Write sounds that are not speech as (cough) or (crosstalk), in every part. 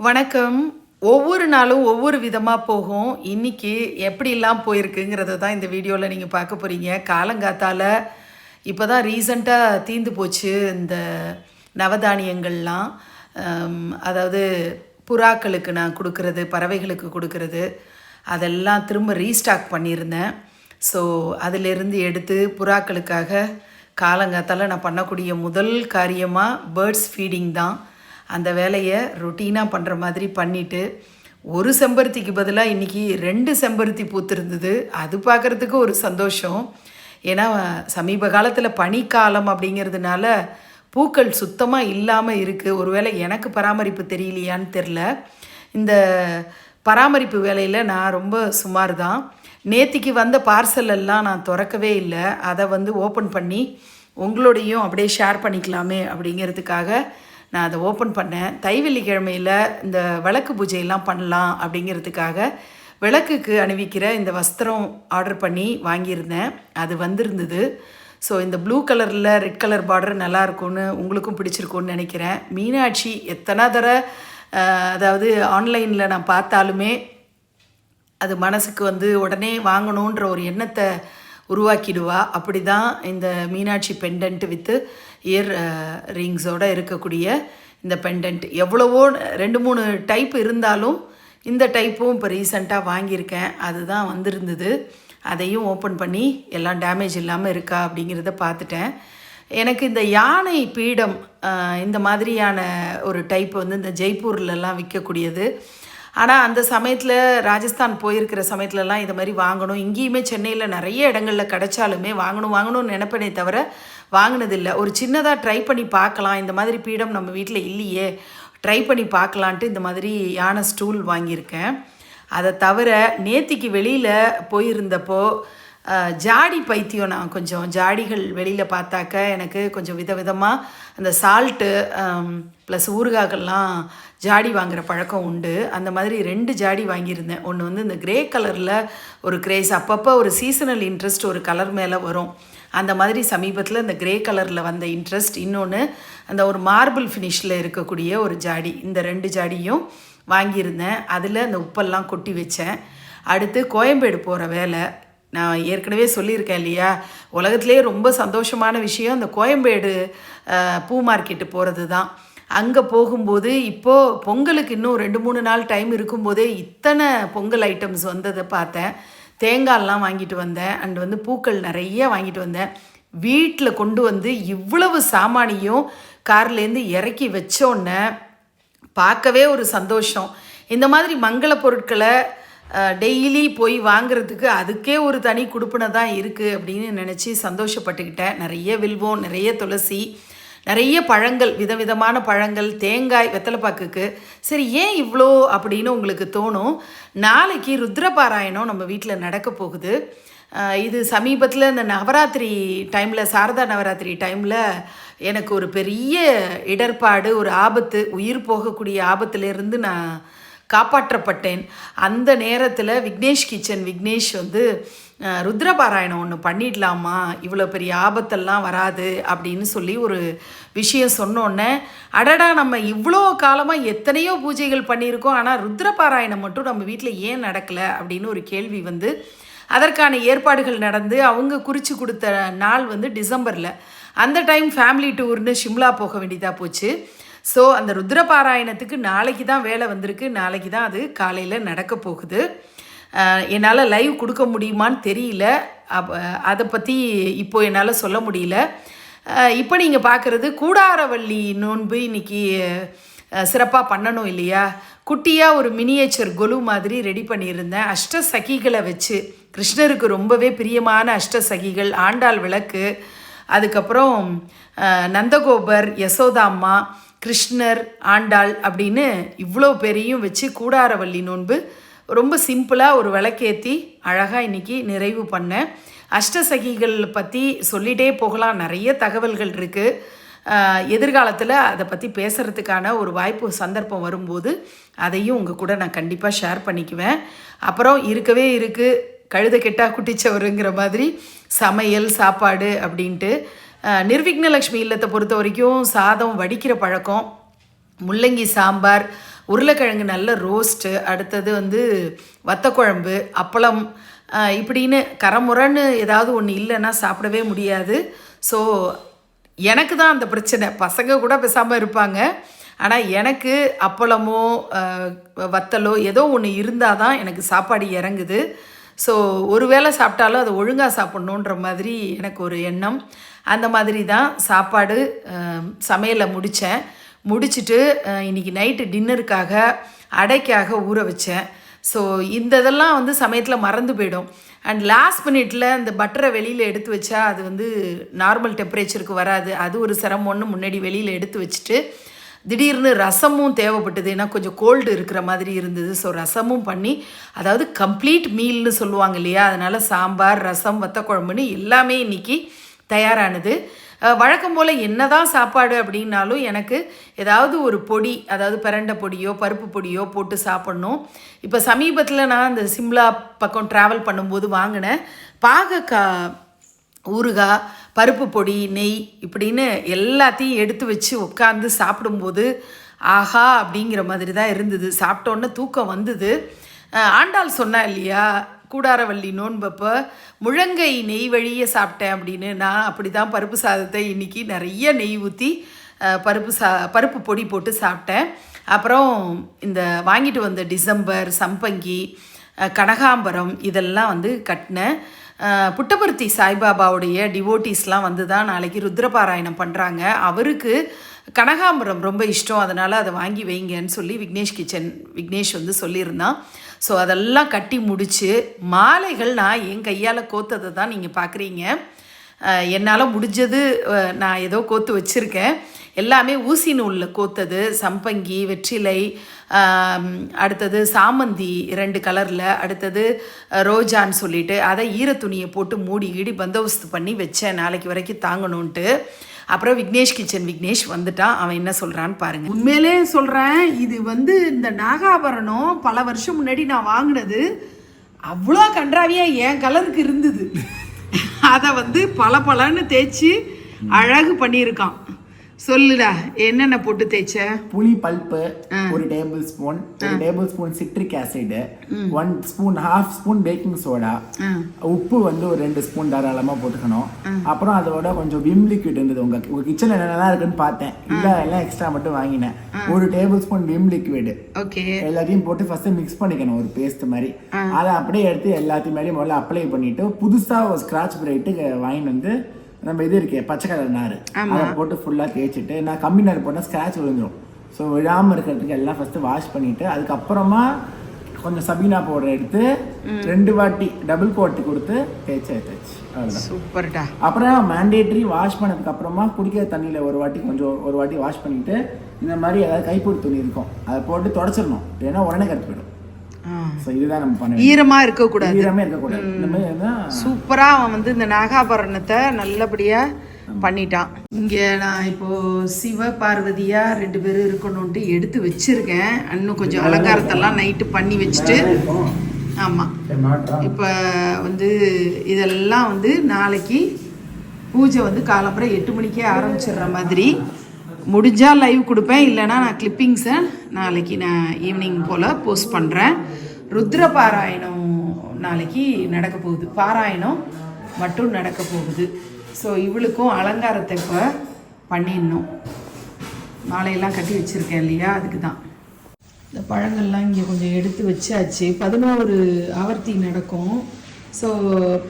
வணக்கம். ஒவ்வொரு நாளும் ஒவ்வொரு விதமாக போகும். இன்னைக்கு எப்படிலாம் போயிருக்குங்கிறத தான் இந்த வீடியோவில் நீங்கள் பார்க்க போகிறீங்க காலங்காத்தால் இப்போ தான் ரீசண்டாக தீந்து போச்சு இந்த நவதானியங்கள்லாம். அதாவது புறாக்களுக்கு நான் கொடுக்கறது பறவைகளுக்கு கொடுக்கறது அதெல்லாம் திரும்ப ரீஸ்டாக் பண்ணியிருந்தேன். ஸோ அதிலிருந்து எடுத்து புறாக்களுக்காக காலங்காத்தால் நான் பண்ணக்கூடிய முதல் காரியமாக பேர்ட்ஸ் ஃபீடிங் தான். அந்த வேலையை ரொட்டீனாக பண்ணுற மாதிரி பண்ணிவிட்டு ஒரு செம்பருத்திக்கு பதிலாக இன்றைக்கி ரெண்டு செம்பருத்தி பூத்திருந்தது. அது பார்க்குறதுக்கு ஒரு சந்தோஷம். ஏன்னா சமீப காலத்தில் பனிக்காலம் அப்படிங்கிறதுனால பூக்கள் சுத்தமாக இல்லாமல் இருக்குது ஒருவேளை எனக்கு பராமரிப்பு தெரியலையான்னு தெரில இந்த பராமரிப்பு வேலையில் நான் ரொம்ப சுமார் தான் நேத்திக்கு வந்த பார்சல் எல்லாம் நான் திறக்கவே இல்லை. அதை வந்து ஓப்பன் பண்ணி உங்களோடையும் அப்படியே ஷேர் பண்ணிக்கலாமே அப்படிங்கிறதுக்காக நான் அதை ஓப்பன் பண்ணேன். தை வெள்ளிக்கிழமையில் இந்த விளக்கு பூஜையெல்லாம் பண்ணலாம் அப்படிங்கிறதுக்காக விளக்குக்கு அணிவிக்கிற இந்த வஸ்திரம் ஆர்டர் பண்ணி வாங்கியிருந்தேன். அது வந்திருந்தது. ஸோ இந்த ப்ளூ கலரில் ரெட் கலர் பார்டர் நல்லா இருக்கும்னு உங்களுக்கும் பிடிச்சிருக்கும்னு நினைக்கிறேன். மீனாட்சி எத்தனை தடவை அதாவது ஆன்லைனில் நான் பார்த்தாலுமே அது மனசுக்கு வந்து உடனே வாங்கணுன்ற ஒரு எண்ணத்தை உருவாக்கிடுவா. அப்படி தான் இந்த மீனாட்சி பெண்டன்ட் வித்து இயர் ரிங்ஸோட இருக்கக்கூடிய இந்த பெண்டன்ட் எவ்வளவோ ரெண்டு மூணு டைப் இருந்தாலும் இந்த டைப்பும் இப்போ ரீசண்டாக வாங்கியிருக்கேன். அதுதான் வந்திருந்தது. அதையும் ஓப்பன் பண்ணி எல்லாம் டேமேஜ் இல்லாமல் இருக்கா அப்படிங்கிறத பார்த்துட்டேன். எனக்கு இந்த யானை பீடம் இந்த மாதிரியான ஒரு டைப் வந்து இந்த ஜெய்ப்பூர்லலாம் விற்கக்கூடியது. ஆனால் அந்த சமயத்தில் ராஜஸ்தான் போயிருக்கிற சமயத்துலலாம் இதை மாதிரி வாங்கணும். இங்கேயுமே சென்னையில் நிறைய இடங்களில் கிடைச்சாலுமே வாங்கணும் வாங்கணும்னு நினைப்பனே தவிர வாங்கினதில்லை. ஒரு சின்னதாக ட்ரை பண்ணி பார்க்கலாம். இந்த மாதிரி பீடம் நம்ம வீட்டில் இல்லையே. ட்ரை பண்ணி பார்க்கலான்ட்டு இந்த மாதிரி யானை ஸ்டூல் வாங்கியிருக்கேன். அதை தவிர நேத்திக்கு வெளியில் போயிருந்தப்போ ஜாடி பைத்தியம் நான் கொஞ்சம் ஜாடிகள் வெளியில் பார்த்தாக்க எனக்கு கொஞ்சம் விதவிதமாக அந்த சால்ட்டு ப்ளஸ் ஊறுகாய்கள்லாம் ஜாடி வாங்குற பழக்கம் உண்டு. அந்த மாதிரி ரெண்டு ஜாடி வாங்கியிருந்தேன். ஒன்று வந்து இந்த கிரே கலரில் ஒரு கிரேஸ் அப்பப்போ ஒரு சீசனல் இன்ட்ரெஸ்ட் ஒரு கலர் மேலே வரும். அந்த மாதிரி சமீபத்தில் இந்த கிரே கலரில் வந்த இன்ட்ரெஸ்ட் இன்னொன்று அந்த ஒரு மார்பிள் ஃபினிஷில் இருக்கக்கூடிய ஒரு ஜாடி. இந்த ரெண்டு ஜாடியும் வாங்கியிருந்தேன். அதில் அந்த உப்பெல்லாம் கொட்டி வச்சேன். அடுத்து கோயம்பேடு போகிற வேலை. நான் ஏற்கனவே சொல்லியிருக்கேன் இல்லையா? உலகத்திலே ரொம்ப சந்தோஷமான விஷயம் அந்த கோயம்பேடு பூ மார்க்கெட்டு போகிறது தான். அங்கே போகும்போது இப்போது பொங்கலுக்கு இன்னும் ரெண்டு மூணு நாள் டைம் இருக்கும்போதே இத்தனை பொங்கல் ஐட்டம்ஸ் வந்ததை பார்த்தேன். தேங்காய்லாம் வாங்கிட்டு வந்தேன். அண்ட் வந்து பூக்கள் நிறைய வாங்கிட்டு வந்தேன். வீட்டில் கொண்டு வந்து இவ்வளவு சாமானியும் கார்லேருந்து இறக்கி வச்சோன்னே பார்க்கவே ஒரு சந்தோஷம். இந்த மாதிரி மங்கள பொருட்களை டெய்லி போய் வாங்குறதுக்கு அதுக்கே ஒரு தனி குடுப்பினை தான் இருக்குது அப்படின்னு நினச்சி சந்தோஷப்பட்டுக்கிட்டேன். நிறைய வில்வம் நிறைய துளசி நிறைய பழங்கள் விதவிதமான பழங்கள் தேங்காய் வெத்தலைப்பாக்குக்கு. சரி ஏன் இவ்வளோ அப்படின்னு உங்களுக்கு தோணும். நாளைக்கு ருத்ரபாராயணம் நம்ம வீட்டில் நடக்க போகுது. இது சமீபத்தில் இந்த நவராத்திரி டைமில் சாரதா நவராத்திரி டைமில் எனக்கு ஒரு பெரிய இடர்பாடு ஒரு ஆபத்து உயிர் போகக்கூடிய ஆபத்துலேருந்து நான் காப்பாற்றப்பட்டேன். அந்த நேரத்தில் விக்னேஷ் கிச்சன் விக்னேஷ் வந்து ருத்ரபாராயணம் ஒன்று பண்ணிடலாமா? இவ்வளோ பெரிய ஆபத்தெல்லாம் வராது அப்படின்னு சொல்லி ஒரு விஷயம் சொன்னோன்னே அடடா நம்ம இவ்வளோ காலமாக எத்தனையோ பூஜைகள் பண்ணியிருக்கோம். ஆனால் ருத்ரபாராயணம் மட்டும் நம்ம வீட்டில் ஏன் நடக்கலை? அப்படின்னு ஒரு கேள்வி வந்து அதற்கான ஏற்பாடுகள் நடந்து அவங்க குறித்து கொடுத்த நாள் வந்து டிசம்பரில். அந்த டைம் ஃபேமிலி டூர்னு ஷிம்லா போக வேண்டியதாக போச்சு. ஸோ அந்த ருத்ரபாராயணத்துக்கு நாளைக்கு தான் வேலை வந்திருக்கு. நாளைக்கு தான் அது காலையில் நடக்க போகுது. என்னால் லைவ் கொடுக்க முடியுமான்னு தெரியல. அதை பற்றி இப்போது என்னால் சொல்ல முடியல. இப்போ நீங்கள் பார்க்குறது கூடாரவள்ளி நோன்பு இன்னைக்கு சிறப்பாக பண்ணணும் இல்லையா? குட்டியாக ஒரு மினியேச்சர் கொலு மாதிரி ரெடி பண்ணியிருந்தேன். அஷ்ட சகிகளை வச்சு. கிருஷ்ணருக்கு ரொம்பவே பிரியமான அஷ்ட சகிகள் ஆண்டாள் விளக்கு. அதுக்கப்புறம் நந்தகோபர் நந்தகோபர் யசோதாம்மா கிருஷ்ணர் ஆண்டாள் அப்படின்னு இவ்வளோ பேரையும் வச்சு கூடாரவள்ளி நோன்பு ரொம்ப சிம்பிளாக ஒரு விளக்கேற்றி அழகாக இன்றைக்கி நிறைவு பண்ணேன் அஷ்டசகிகள் பற்றி சொல்லிகிட்டே போகலாம். நிறைய தகவல்கள் இருக்குது எதிர்காலத்தில் அதை பற்றி பேசுகிறதுக்கான ஒரு வாய்ப்பு சந்தர்ப்பம் வரும்போது அதையும் உங்கள் கூட நான் கண்டிப்பாக ஷேர் பண்ணிக்குவேன். அப்புறம் இருக்கவே இருக்குது கழுத கெட்டா குட்டிச்சவருங்கிற மாதிரி சமையல் சாப்பாடு அப்படின்ட்டு நிர்விக்னலக்ஷ்மி இல்லத்தை பொறுத்த வரைக்கும் சாதம் வடிக்கிற பழக்கம் முள்ளங்கி சாம்பார் உருளைக்கிழங்கு நல்ல ரோஸ்ட்டு அடுத்தது வந்து வத்தக்குழம்பு அப்பளம் இப்படின்னு கரமுரன்னு ஏதாவது ஒன்று இல்லைன்னா சாப்பிடவே முடியாது. ஸோ எனக்கு தான் அந்த பிரச்சனை. பசங்க கூட பேசாமல் இருப்பாங்க. ஆனால் எனக்கு அப்பளமோ வத்தலோ ஏதோ ஒன்று இருந்தால் தான் எனக்கு சாப்பாடு இறங்குது. ஸோ ஒரு வேளை சாப்பிட்டாலும் அதை ஒழுங்காக சாப்பிட்ணுன்ற மாதிரி எனக்கு ஒரு எண்ணம். அந்த மாதிரி தான் சாப்பாடு சமையலை முடித்தேன். முடிச்சுட்டு இன்றைக்கி இன்னைக்கு நைட்டு டின்னருக்காக அடைக்காக ஊற வச்சேன். ஸோ இந்த இதெல்லாம் வந்து சமயத்தில் மறந்து போயிடும். அண்ட் லாஸ்ட் மினிட்ல இந்த பட்டரை வெளியில் எடுத்து வச்சா அது வந்து நார்மல் டெம்பரேச்சருக்கு வராது. அது ஒரு சிரமம்னு முன்னாடி வெளியில் எடுத்து வச்சுட்டு திடீர்னு ரசமும் தேவைப்பட்டது. ஏன்னா கொஞ்சம் கோல்டு இருக்கிற மாதிரி இருந்தது. ஸோ ரசமும் பண்ணி அதாவது கம்ப்ளீட் மீல்னு சொல்லுவாங்க இல்லையா? அதனால் சாம்பார் ரசம் வத்தக்குழம்புன்னு எல்லாமே இன்றைக்கி தயாரானது. வழக்கம் போல் என்னதான் சாப்பாடு அப்படின்னாலும் எனக்கு ஏதாவது ஒரு பொடி அதாவது பிரண்டை பொடியோ பருப்பு பொடியோ போட்டு சாப்பிட்ணும். இப்போ சமீபத்தில் நான் இந்த சிம்லா பக்கம் ட்ராவல் பண்ணும்போது வாங்கினேன் பாகக்காய் ஊறுகாய் பருப்பு பொடி நெய் இப்படின்னு எல்லாத்தையும் எடுத்து வச்சு உட்காந்து சாப்பிடும்போது ஆஹா அப்படிங்கிற மாதிரி தான் இருந்தது. சாப்பிட்டோன்னே தூக்கம் வந்தது. ஆண்டாள் சொன்னா இல்லையா கூடாரவள்ளி நோன்பப்போ முழங்கை நெய் வழியே சாப்பிட்டேன் அப்படின்னு. நான் அப்படி தான் பருப்பு சாதத்தை இன்னைக்கு நிறைய நெய் ஊற்றி பருப்பு சா பருப்பு பொடி போட்டு சாப்பிட்டேன். அப்புறம் இந்த வாங்கிட்டு வந்த டிசம்பர் சம்பங்கி கனகாம்பரம் இதெல்லாம் வந்து கட்டினேன். புட்டபர்த்தி சாய்பாபாவுடைய டிவோட்டிஸ்லாம் வந்து தான் நாளைக்கு ருத்ரபாராயணம் பண்ணுறாங்க அவருக்கு கனகாம்பரம் ரொம்ப இஷ்டம். அதனால் அதை வாங்கி வைங்கன்னு சொல்லி விக்னேஷ் கிச்சன் விக்னேஷ் வந்து சொல்லியிருந்தான். ஸோ அதெல்லாம் கட்டி முடித்து மாலைகள் நான் என் கையால் கோத்ததை தான் நீங்கள் பார்க்குறீங்க என்னால் முடிஞ்சது நான் ஏதோ கோத்து வச்சுருக்கேன். எல்லாமே ஊசி நூலில் கோத்தது சம்பங்கி வெற்றிலை அடுத்தது சாமந்தி ரெண்டு கலரில் அடுத்தது ரோஜான்னு சொல்லிட்டு அதை ஈரத்துணியை போட்டு மூடி கீடி பந்தோபஸ்து பண்ணி வச்சேன். நாளைக்கு வரைக்கும் தாங்கணுன்ட்டு அப்புறம் விக்னேஷ் கிச்சன் விக்னேஷ் வந்துட்டான். அவன் என்ன சொல்கிறான்னு பாருங்க. உண்மையிலே சொல்கிறேன் இது வந்து இந்த நாகாபரணம் பல வருஷம் முன்னாடி நான் வாங்கினது. அவ்வளோ கன்றாவியாக என் கலருக்கு இருந்தது. அதை வந்து பல பலன்னு தேய்ச்சி அழகு பண்ணியிருக்கான். சொல்லுடா என்னென்ன போட்டு தேய்ச்ச? புளி பல்ப்பு ஒரு டேபிள் ஸ்பூன் ஒரு tablespoon citric acid one spoon half spoon baking soda உப்பு வந்து ஒரு ரெண்டு ஸ்பூன் தாராளமா போட்டுக்கணும். அப்புறம் அதோட கொஞ்சம் விம் லிக்விட் இருந்தது. உங்க உங்க கிச்சன்ல என்னெல்லாம் இருக்குன்னு பார்த்தேன். இல்ல எல்லாம் எக்ஸ்ட்ரா மட்டும் வாங்கினேன். ஒரு tablespoon Vim liquid okay. எல்லாத்தையும் போட்டு ஃபர்ஸ்ட் மிக்ஸ் பண்ணிக்கணும் ஒரு பேஸ்ட் மாதிரி. அதை அப்படியே எடுத்து எல்லாத்தையும் மேலேயும் முதல்ல அப்ளை பண்ணிட்டு புதுசா ஒரு ஸ்கிராட்ச் பிரைட்டு வாங்கிட்டு வந்து நம்ம இது இருக்கே பச்சை கலர் நார். அதை போட்டு ஃபுல்லா தேய்ச்சிட்டு நான் கம்மி நார் போட்டால் ஸ்கிராட்ச் விழுந்துரும். ஸோ விழாம இருக்கிறதுக்கு எல்லாம் ஃபர்ஸ்ட் வாஷ் பண்ணிட்டு அதுக்கப்புறமா கொஞ்சம் சபீனா பவுடர் எடுத்து ரெண்டு வாட்டி டபுள் கோட்டு கொடுத்து தேய்ச்சி அவ்வளோதான் சூப்பர்டா. அப்புறம் மேண்டேட்ரி வாஷ் பண்ணதுக்கு அப்புறமா குடிக்கிற தண்ணியில் ஒரு வாட்டி கொஞ்சம் ஒரு வாட்டி வாஷ் பண்ணிட்டு இந்த மாதிரி ஏதாவது கைப்பொடி துணி இருக்கும் அதை போட்டு தொடச்சிடணும். ஏன்னா உடனே கருத்து போயிடும். ஸோ இதுதான் நம்ம பண்ண வேண்டியது. ஈரமா இருக்கக்கூடாது. ஈரமே இருக்கக்கூடாது. இந்த மாதிரி இருந்தால் சூப்பரா அவன் வந்து இந்த நாகாபரணத்தை நல்லபடியா பண்ணிட்டான். இங்க நான் இப்போ சிவ பார்வதியா ரெண்டு பேரும் இருக்கணும்ட்டு எடுத்து வச்சிருக்கேன். இன்னும் கொஞ்சம் அலங்காரத்தெல்லாம் நைட்டு பண்ணி வச்சுட்டு. ஆமா. இப்போ வந்து இதெல்லாம் வந்து நாளைக்கு பூஜை வந்து காலம்புரை எட்டு மணிக்கே ஆரம்பிச்சிடுற மாதிரி. முடிஞ்சால் லைவ் கொடுப்பேன் இல்லைன்னா நான் கிளிப்பிங்ஸை நாளைக்கு நான் ஈவினிங் போல் போஸ்ட் பண்ணுறேன் ருத்ர பாராயணம் நாளைக்கு நடக்க போகுது. பாராயணம் மட்டும் நடக்க போகுது. ஸோ இவளுக்கும் அலங்காரத்தை இப்போ பண்ணிடணும். மாலையெல்லாம் கட்டி வச்சுருக்கேன் இல்லையா? அதுக்கு தான் இந்த பழங்கள்லாம் இங்கே கொஞ்சம் எடுத்து வச்சாச்சு. பதினோரு ஆவர்த்தி நடக்கும். ஸோ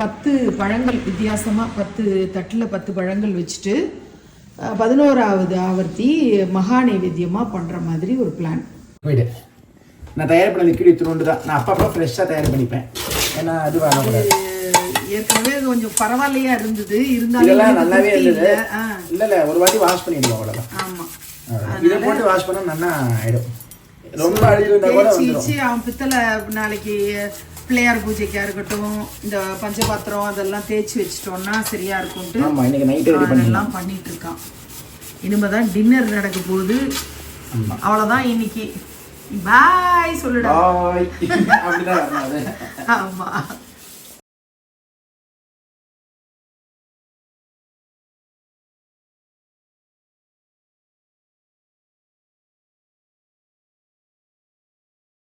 பத்து பழங்கள் வித்தியாசமாக பத்து தட்டில் பத்து பழங்கள் வச்சுட்டு பதினோராவது ஆவர்த்தி மகா நைவேத்தியமாக பண்ணுற மாதிரி ஒரு பிளான் போயிடு. நான் தயார் பண்ண லிக்விட் இத்தினோண்டு தான் நான் அப்பப்போ ஃப்ரெஷ்ஷாக தயார் பண்ணிப்பேன். ஏன்னா அது வரக்கூடாது. ஏற்கனவே கொஞ்சம் பரவாயில்லையா இருந்தது. இருந்தாலும் நல்லாவே இருந்தது. இல்லை. இல்ல ஒரு வாட்டி வாஷ் பண்ணிடுவோம் அவ்வளவுதான். ஆமாம். இதை போட்டு வாஷ் பண்ணா நல்லா ஆயிடும். ரொம்ப இருந்தா கூட பித்தளை நாளைக்கு பிள்ளையார் பூஜைக்கா இருக்கட்டும் இந்த பஞ்சபாத்திரம் அதெல்லாம் தேய்ச்சி வச்சிட்டோம்னா சரியா இருக்கும்ட்டு அதெல்லாம் பண்ணிட்டு இருக்கான் இனிமே தான் டின்னர் நடக்க போகுது. அவ்வளோதான் இன்னைக்கு. பாய் சொல்லுடா. (laughs) ஆமா.